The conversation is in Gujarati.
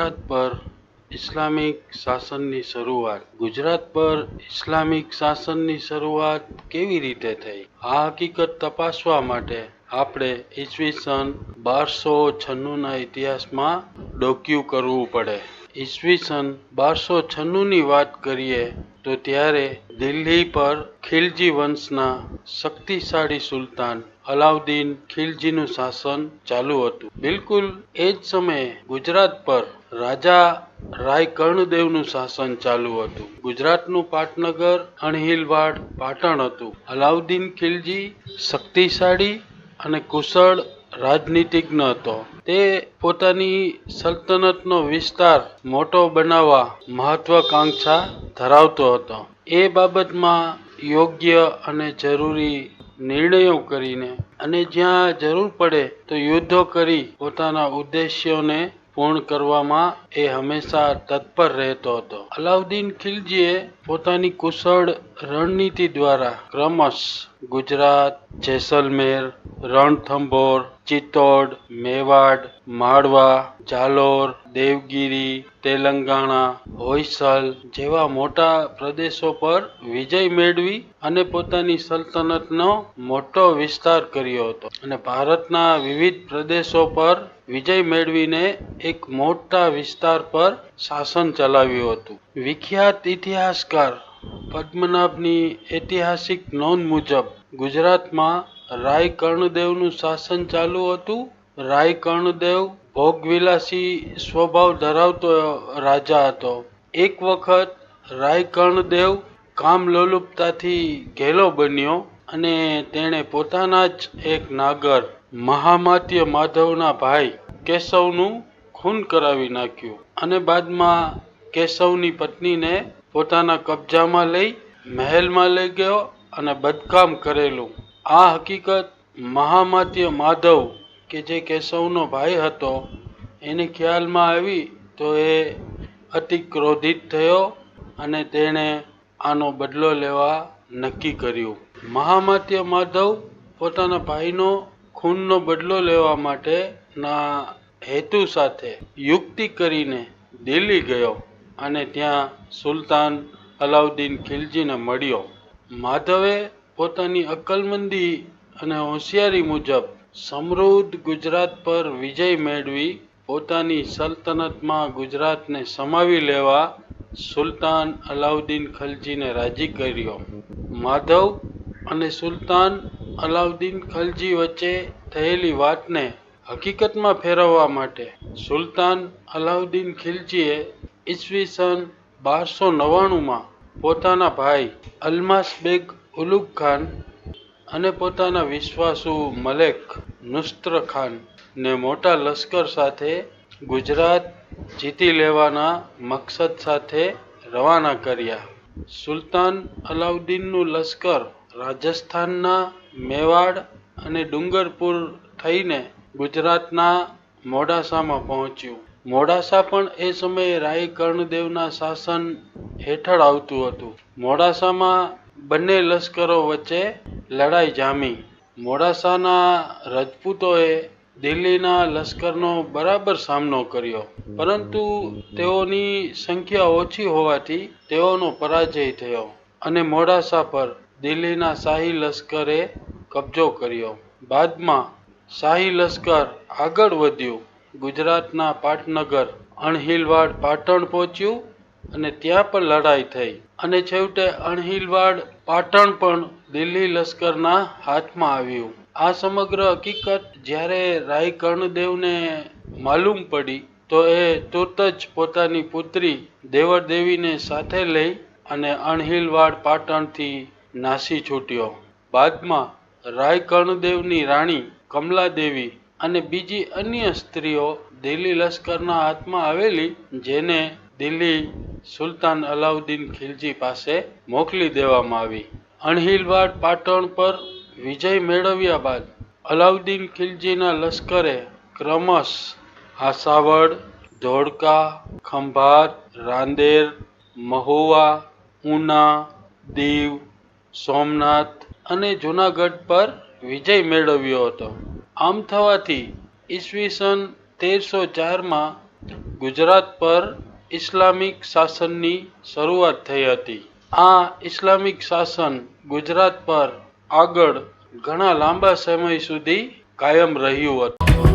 ગુજરાત પર ઇસ્લામિક શાસનની શરૂઆત. ગુજરાત પર ઇસ્લામિક શાસનની શરૂઆત કેવી રીતે થઈ? આ હકીકત તપાસવા માટે આપણે ઈસવીસન બારસો છન્નુના ઇતિહાસમાં ડોક્યુ કરવું પડે. ઈસવીસન બારસો છન્નુની વાત કરીએ તો ત્યારે દિલ્હી પર ખિલજી વંશના શક્તિશાળી સુલતાન અલાઉદ્દીન ખિલજીનું શાસન ચાલુ હતું. બિલકુલ એ જ સમયે ગુજરાત પર રાજા રાય કર્ણદેવનું શાસન ચાલુ હતું. ગુજરાતનું પાટનગર, અણહિલવાડ, પાટણ હતું. અલાઉદ્દીન ખિલજી શક્તિશાળી અને કુશળ રાજનીતિજ્ઞ હતો. તે પોતાની સલ્તનતનો વિસ્તાર મોટો બનાવવા મહત્વાકાંક્ષા ધરાવતો હતો. એ બાબતમાં યોગ્ય અને જરૂરી નિર્ણયો કરીને અને જ્યાં જરૂર પડે તો યુદ્ધો કરી પોતાના ઉદ્દેશ્યોને પૂર્ણ કરવામાં એ હંમેશા તત્પર રહેતો હતો. અલાઉદ્દીન ખિલજીએ પોતાની કુશળ રણનીતિ દ્વારા ક્રમશ ગુજરાત, જેસલમેર, રણથંભોર ચિત્તોડ, મેવાડ, માળવા, જાલોર, દેવગીરી, તેલંગાણા હોયસલ જેવા મોટા પ્રદેશો પર વિજય મેળવી અને પોતાની સલ્તનતનો મોટો વિસ્તાર કર્યો હતો. અને ભારતના વિવિધ પ્રદેશો પર વિજય મેળવીને એક મોટા વિસ્તાર પર શાસન ચલાવ્યું હતું. વિખ્યાત ઇતિહાસકાર પદ્મનાભની ઐતિહાસિક નોંધ મુજબ ગુજરાતમાં રાય કર્ણદેવનું શાસન ચાલુ હતું. રાય કર્ણદેવ ભોગવિલાસી સ્વભાવ ધરાવતો રાજા હતો. એક વખત રાય કર્ણદેવ કામલોલુપતાથી ઘેલો બન્યો અને તેણે પોતાના જ એક નાગર, મહામાત્ય માધવના ભાઈ કેશવનું ખૂન કરાવી નાખ્યું અને બાદમાં કેશવની પત્નીને પોતાના કબજામાં લઈ મહેલમાં લઈ ગયો અને બદકામ કરેલું. આ હકીકત મહામાત્ય માધવ કે જે કેશવનો ભાઈ હતો, એને ખ્યાલમાં આવી તો એ અતિ ક્રોધિત થયો અને તેણે આનો બદલો લેવા નક્કી કર્યું. મહામાત્ય માધવ પોતાના ભાઈનો ખૂનનો બદલો લેવા માટેના હેતુ સાથે યુક્તિ કરીને દિલ્હી ગયો અને ત્યાં સુલતાન અલાઉદ્દીન ખિલજીને મળ્યો. માધવે પોતાની અક્કલમંદી અને હોશિયારી મુજબ સમૃદ્ધ ગુજરાત પર વિજય મેળવી પોતાની સલ્તનતમાં ગુજરાતને સમાવી લેવા સુલતાન અલાઉદ્દીન ખલજીને રાજી કર્યો. માધવ અને સુલતાન અલાઉદ્દીન ખલજી વચ્ચે થયેલી વાતને હકીકતમાં ફેરવવા માટે સુલતાન અલાઉદ્દીન ખિલજીએ ઈસવીસન બારસો નવ્વાણુંમાં પોતાના ભાઈ અલમાસ બેગ ઉલુગ ખાન અને પોતાના વિશ્વાસુ મલેક ખાન ને મોટા લશ્કર સાથે ગુજરાત જીતી લેવાના મકસદ સાથે રવાના કર્યા. સુલતાન અલાઉદ્દીનનું લશ્કર રાજસ્થાનના મેવાડ અને ડુંગરપુર થઈને ગુજરાતના મોડાસામાં પહોંચ્યું. મોડાસા પણ એ સમયે રાય કર્ણદેવના શાસન હેઠળ આવતું હતું. મોડાસામાં બંને લશ્કરો વચ્ચે લડાઈ જામી. મોડાસાના રજપૂતોએ દિલ્હીના લશ્કરનો બરાબર સામનો કર્યો. પરંતુ તેઓની સંખ્યા ઓછી હોવાથી તેઓનો પરાજય થયો અને મોડાસા પર દિલ્હીના શાહી લશ્કરે કબજો કર્યો. બાદમાં શાહી લશ્કર આગળ વધ્યું. ગુજરાતના પાટનગર, અણહિલવાડ, પાટણ પહોંચ્યું અને ત્યાં પણ લડાઈ થઈ. અને છેવટે અણહિલવાડ પાટણ પણ દિલ્હી લશ્કરના હાથમાં આવ્યું. આ સમગ્ર હકીકત જ્યારે રાય કર્ણદેવને માલુમ પડી, તો એ તુરત જ પોતાની પુત્રી દેવરદેવીને સાથે લઈ અને અણહિલવાડ પાટણથી નાસી છૂટ્યો. બાદમાં રાય કર્ણદેવની રાણી કમલાદેવી અને બીજી અન્ય સ્ત્રીઓ દિલ્હી લશ્કરના હાથમાં આવેલી, જેને દિલ્હી સુલતાન અલાઉદ્દીન ખિલજી પાસે મોકલી દેવામાં આવી. અણહિલવાડ પાટણ પર વિજય મેળવ્યા બાદ અલાઉદ્દીન ખિલજીના લશ્કરે ક્રમશ આસાવડ ધોળકા, ખંભાત, રાંદેર, મહુવા, ઉના, દીવ, સોમનાથ અને જુનાગઢ પર વિજય મેળવ્યો હતો. આમ થવાથી ઈસવીસન તેરસો ચારમાં ગુજરાત પર ઇસ્લામિક શાસનની શરૂઆત થઈ હતી. આ ઇસ્લામિક શાસન ગુજરાત પર આગળ ઘણા લાંબા સમય સુધી કાયમ રહ્યું હતું.